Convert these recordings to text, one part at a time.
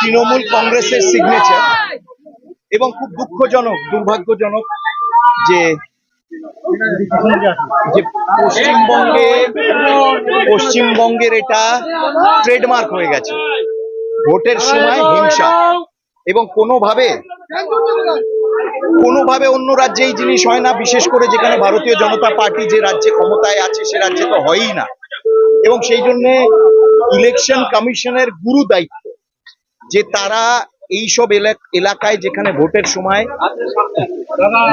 তৃণমূল কংগ্রেসের সিগনেচার এবং খুব দুঃখজনক, দুর্ভাগ্যজনক যে যে পশ্চিমবঙ্গে, পশ্চিমবঙ্গের এটা ট্রেডমার্ক হয়ে গেছে। ভোটের সময় হিংসা এবং কোনোভাবে কোনোভাবে অন্য রাজ্যে এই জিনিস হয় না, বিশেষ করে যেখানে ভারতীয় জনতা পার্টি যে রাজ্যে ক্ষমতায় আছে, সে রাজ্যে তো হয়ই না। এবং সেই জন্যে ইলেকশন কমিশনের গুরু দায়িত্ব যে তারা এইসব এলাক- এলাকায় যেখানে ভোটের সময়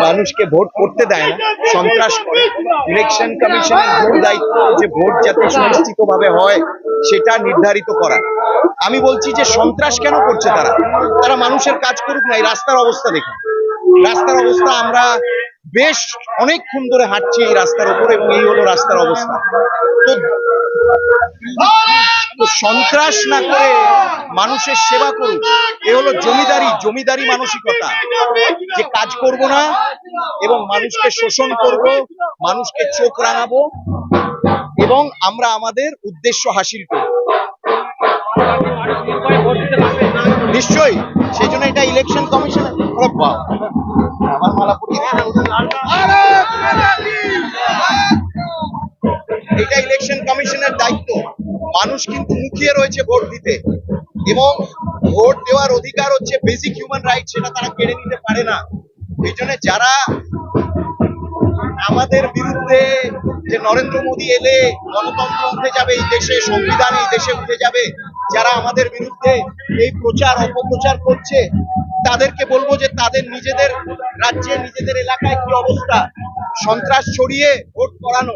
মানুষকে ভোট করতে দেয় না সন্ত্রাস করে। ইলেকশন কমিশনের গুরু দায়িত্ব যে ভোট যাতে সুনিশ্চিত ভাবে হয় সেটা নির্ধারিত করা। আমি বলছি যে সন্ত্রাস কেন করছে তারা? তারা মানুষের কাজ করুক না এই রাস্তার অবস্থা দেখুন। রাস্তার অবস্থা আমরা বেশ অনেকক্ষণ ধরে হাঁটছি এই রাস্তার উপর এবং এই হলো রাস্তার অবস্থা। তো সন্ত্রাস না করে মানুষের সেবা করুক। এ হলো জমিদারি জমিদারি মানসিকতা। যে কাজ করব না, এবং মানুষকে শোষণ করব, মানুষকে চোখ রাঙাবো, এবং আমরা আমাদের উদ্দেশ্য হাসিল করব। নিশ্চয়ই সেই জন্য এটা ইলেকশন কমিশন আমার মালা এটা ইলেকশন কমিশনের দায়িত্ব। মানুষ কিন্তু মুখিয়ে রয়েছে ভোট দিতে। এবং ভোট দেওয়ার অধিকার হচ্ছে বেসিক হিউম্যান রাইট সেটা তারা কেড়ে নিতে পারে না। এই জন্য যারা আমাদের বিরুদ্ধে যে নরেন্দ্র মোদী এলে গণতন্ত্র উঠে যাবে, এই দেশে সংবিধান, এই দেশে উঠে যাবে, যারা আমাদের বিরুদ্ধে এই প্রচার, অপপ্রচার করছে, তাদেরকে বলব যে তাদের নিজেদের রাজ্যে, নিজেদের এলাকায় কি অবস্থা? সন্ত্রাস ছড়িয়ে ভোট করানো।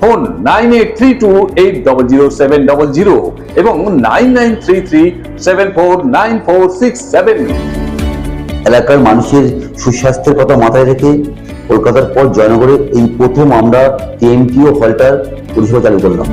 phone nine eight three two eight double zero seven double zero এবং nine nine three three seven four nine four six seven. এলাকার মানুষের সুস্বাস্থ্যের কথা মাথায় রেখে কলকাতার পর জয়নগরে এই প্রথম আমরা টিএমটিও হলটার পরিষেবা চালু করলাম।